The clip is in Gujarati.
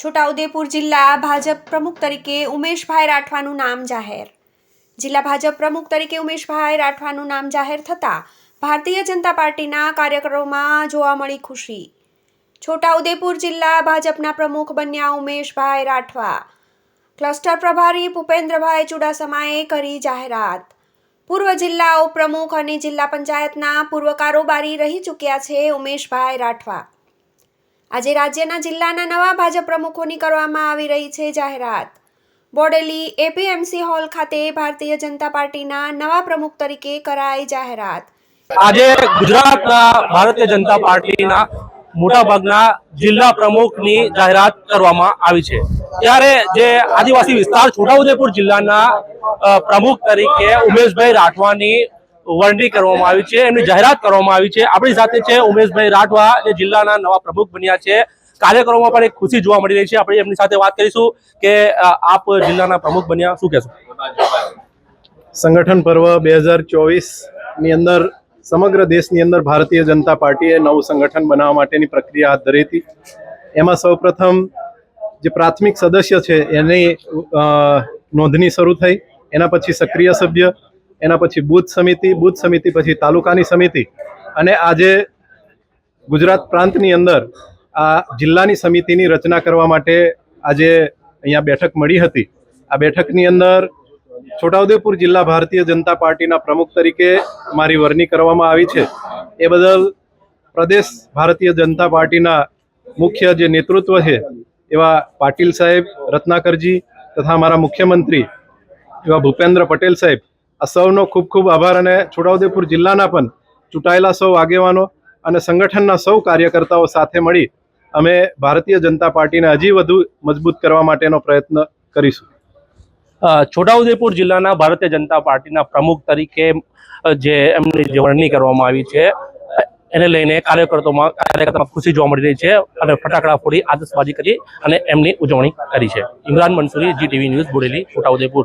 છોટાઉદેપુર જિલ્લા ભાજપ પ્રમુખ તરીકે ઉમેશભાઈ રાઠવાનું નામ જાહેર. જિલ્લા ભાજપ પ્રમુખ તરીકે ઉમેશભાઈ રાઠવાનું નામ જાહેર થતાં ભારતીય જનતા પાર્ટીના કાર્યકરોમાં જોવા મળી ખુશી. છોટાઉદેપુર જિલ્લા ભાજપના પ્રમુખ બન્યા ઉમેશભાઈ રાઠવા. ક્લસ્ટર પ્રભારી ભૂપેન્દ્રભાઈ ચુડાસમાએ કરી જાહેરાત. પૂર્વ જિલ્લા ઉપપ્રમુખ અને જિલ્લા પંચાયતના પૂર્વ કારોબારી રહી ચૂક્યા છે ઉમેશભાઈ રાઠવા. આજે રાજ્યના જિલ્લાના નવા ભાજપ પ્રમુખોની કરવામાં આવી રહી છે જાહેરાત. બોડેલી એપીએમસી હોલ ખાતે ભારતીય જનતા પાર્ટીના નવા પ્રમુખ તરીકે કરાઈ જાહેરાત. આજે ગુજરાતના ભારતીય જનતા પાર્ટીના મોટાભાગના જિલ્લા પ્રમુખની જાહેરાત કરવામાં આવી છે. ત્યારે જે આદિવાસી વિસ્તાર છોટાઉદેપુર જિલ્લાના પ્રમુખ તરીકે ઉમેશભાઈ રાઠવાની વરણી કરવામાં આવી છે એમની જાહેરાત કરવામાં આવી છે. આપણી સાથે છે ઉમેશભાઈ રાઠવા, જે જિલ્લાના નવા પ્રમુખ બન્યા છે. કાર્યક્રમોમાં પણ એક ખુશી જોવા મળી રહી છે. આપણે એમની સાથે વાત કરીશું કે આપ જિલ્લાના પ્રમુખ બન્યા, શું કહેશો? સંગઠન પર્વ બે હજાર ચોવીસની અંદર સમગ્ર દેશની અંદર ભારતીય જનતા પાર્ટીએ નવું સંગઠન બનાવવા માટેની પ્રક્રિયા હાથ ધરી હતી. એમાં સૌપ્રથમ જે પ્રાથમિક સદસ્ય છે, એની નોંધણી શરૂ થઈ. એના પછી સક્રિય સભ્ય એના પછી બૂથ સમિતિ બૂથ સમિતિ, પછી તાલુકાની સમિતિ અને આજે ગુજરાત પ્રાંતની અંદર આ જિલ્લાની સમિતિની રચના કરવા માટે આજે અહીંયા બેઠક મળી હતી. આ બેઠકની અંદર છોટાઉદેપુર જિલ્લા ભારતીય જનતા પાર્ટીના પ્રમુખ તરીકે મારી વરણી કરવામાં આવી છે. એ બદલ પ્રદેશ ભારતીય જનતા પાર્ટીના મુખ્ય જે નેતૃત્વ છે એવા પાટીલ સાહેબ, રત્નાકરજી તથા મારા મુખ્યમંત્રી એવા ભૂપેન્દ્ર પટેલ સાહેબ આ સૌનો ખૂબ ખૂબ આભાર અને છોટાઉદેપુર જિલ્લાના પણ ચૂંટાયેલા સૌ આગેવાનો અને સંગઠનના સૌ કાર્યકર્તાઓ સાથે મળી અમે ભારતીય જનતા પાર્ટીને હજી વધુ મજબૂત કરવા માટેનો પ્રયત્ન કરીશું. છોટાઉદેપુર જિલ્લાના ભારતીય જનતા પાર્ટીના પ્રમુખ તરીકે જે એમની વરણી કરવામાં આવી છે, એને લઈને કાર્યકર્તાઓમાં કાર્યકર્તામાં ખુશી જોવા મળી રહી છે અને ફટાકડા ફોડી આતશબાજી કરી અને એમની ઉજવણી કરી છે. Imran Mansuri ji TV news, Bodeli, Chhotaudepur.